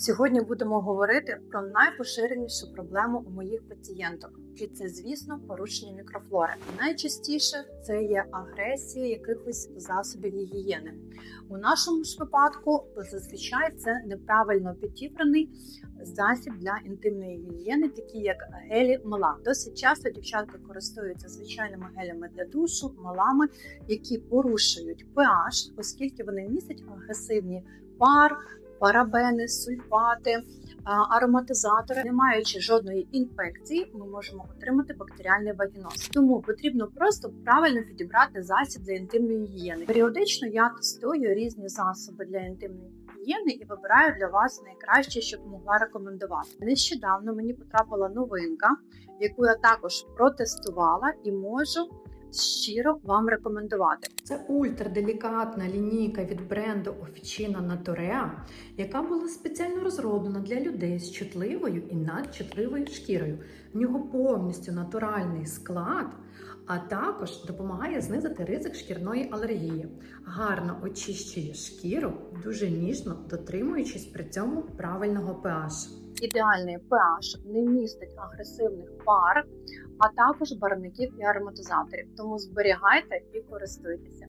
Сьогодні будемо говорити про найпоширенішу проблему у моїх пацієнток, і це, звісно, порушення мікрофлори. Найчастіше це є агресія якихось засобів гігієни. У нашому ж випадку зазвичай це неправильно підібраний засіб для інтимної гігієни, такі як гелі мала. Досить часто дівчатка користуються звичайними гелями для душу, малами, які порушують pH, оскільки вони містять агресивні пар парабени, сульфати, ароматизатори. Не маючи жодної інфекції, ми можемо отримати бактеріальний вагіноз. Тому потрібно просто правильно підібрати засіб для інтимної гігієни. Періодично я тестую різні засоби для інтимної гігієни і вибираю для вас найкраще, щоб могла рекомендувати. Нещодавно мені потрапила новинка, яку я також протестувала і можу. Щиро вам рекомендувати. Це ультраделікатна лінійка від бренду Officina Naturea, яка була спеціально розроблена для людей з чутливою і надчутливою шкірою. В нього повністю натуральний склад, а також допомагає знизити ризик шкірної алергії, гарно очищує шкіру, дуже ніжно дотримуючись при цьому правильного pH. Ідеальний pH не містить агресивних пар, а також барвників і ароматизаторів. Тому зберігайте і користуйтеся.